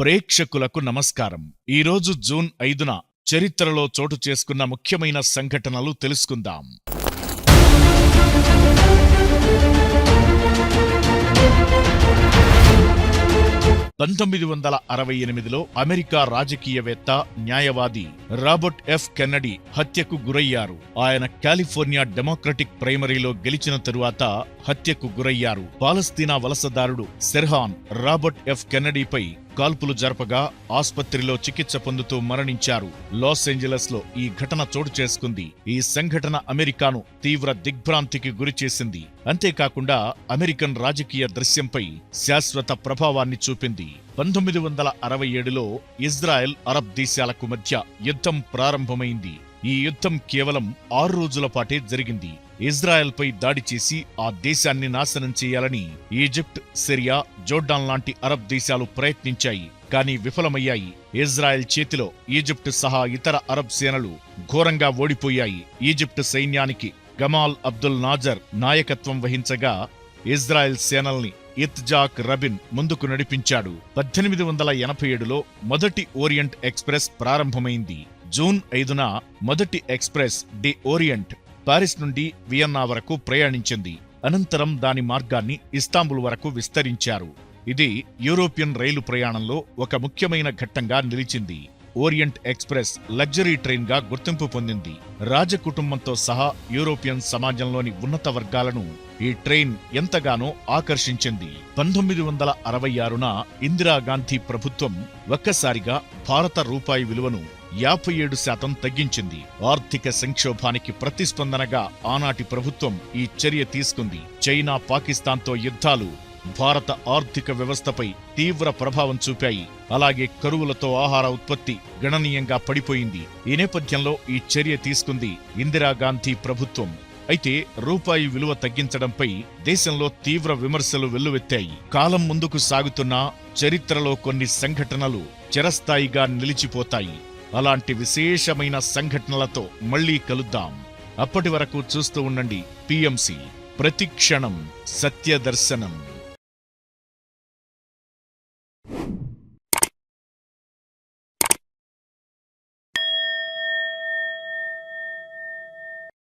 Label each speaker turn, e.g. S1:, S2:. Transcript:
S1: ప్రేక్షకులకు నమస్కారం. ఈరోజు జూన్ ఐదున చరిత్రలో చోటు చేసుకున్న ముఖ్యమైన సంఘటనలు తెలుసుకుందాం. పంతొమ్మిది వందల అరవై ఎనిమిదిలో అమెరికా రాజకీయవేత్త న్యాయవాది రాబర్ట్ ఎఫ్. కెన్నడీ హత్యకు గురయ్యారు. ఆయన కాలిఫోర్నియా డెమోక్రటిక్ ప్రైమరీలో గెలిచిన తరువాత హత్యకు గురయ్యారు. పాలస్తీనా వలసదారుడు సెర్హాన్ రాబర్ట్ ఎఫ్. కెన్నడీపై కాల్పులు జరపగా ఆసుపత్రిలో చికిత్స పొందుతూ మరణించారు. లాస్ ఏంజలస్లో ఈ ఘటన చోటు చేసుకుంది. ఈ సంఘటన అమెరికాను తీవ్ర దిగ్భ్రాంతికి గురిచేసింది అంతేకాకుండా అమెరికన్ రాజకీయ దృశ్యంపై శాశ్వత ప్రభావాన్ని చూపింది. పంతొమ్మిది వందల అరవై ఏడులో ఇజ్రాయెల్ అరబ్ దేశాలకు మధ్య యుద్ధం ప్రారంభమైంది. ఈ యుద్ధం కేవలం ఆరు రోజుల పాటే జరిగింది. ఇజ్రాయెల్పై దాడి చేసి ఆ దేశాన్ని నాశనం చేయాలని ఈజిప్ట్ సిరియా జోర్డాన్ లాంటి అరబ్ దేశాలు ప్రయత్నించాయి. కానీ విఫలమయ్యాయి. ఇజ్రాయెల్ చేతిలో ఈజిప్ట్ సహా ఇతర అరబ్ సేనలు ఘోరంగా ఓడిపోయాయి. ఈజిప్ట్ సైన్యానికి గమాల్ అబ్దుల్ నాజర్ నాయకత్వం వహించగా ఇజ్రాయెల్ సేనల్ని ఇత్జాక్ రబిన్ ముందుకు నడిపించాడు. పద్దెనిమిది వందల ఎనభై ఏడులో మొదటి ఓరియంట్ ఎక్స్ప్రెస్ ప్రారంభమైంది. జూన్ ఐదున మొదటి ఎక్స్ప్రెస్ డి ఓరియంట్ పారిస్ నుండి వియన్నా వరకు ప్రయాణించింది. అనంతరం దాని మార్గాన్ని ఇస్తాంబుల్ వరకు విస్తరించారు. ఇది యూరోపియన్ రైలు ప్రయాణంలో ఒక ముఖ్యమైన ఘట్టంగా నిలిచింది. ఓరియంట్ ఎక్స్ప్రెస్ లగ్జరీ ట్రైన్గా గుర్తింపు పొందింది. రాజకుటుంబంతో సహా యూరోపియన్ సమాజంలోని ఉన్నత వర్గాలను ఈ ట్రైన్ ఎంతగానో ఆకర్షించింది. పంతొమ్మిది వందల అరవై ఆరున ఇందిరాగాంధీ ప్రభుత్వం ఒక్కసారిగా భారత రూపాయి విలువను యాభై ఏడు శాతం తగ్గించింది. ఆర్థిక సంక్షోభానికి ప్రతిస్పందనగా ఆనాటి ప్రభుత్వం ఈ చర్య తీసుకుంది. చైనా పాకిస్తాన్తో యుద్ధాలు భారత ఆర్థిక వ్యవస్థపై తీవ్ర ప్రభావం చూపాయి. అలాగే కరువులతో ఆహార ఉత్పత్తి గణనీయంగా పడిపోయింది. ఈ నేపథ్యంలో ఈ చర్య తీసుకుంది ఇందిరాగాంధీ ప్రభుత్వం. అయితే రూపాయి విలువ తగ్గించడంపై దేశంలో తీవ్ర విమర్శలు వెల్లువెత్తాయి. కాలం ముందుకు సాగుతున్న చరిత్రలో కొన్ని సంఘటనలు చిరస్థాయిగా నిలిచిపోతాయి. అలాంటి విశేషమైన సంఘటనలతో మళ్ళీ కలుద్దాం. అప్పటి వరకు చూస్తూ ఉండండి. పిఎంసి. ప్రతిక్షణం సత్యదర్శనం.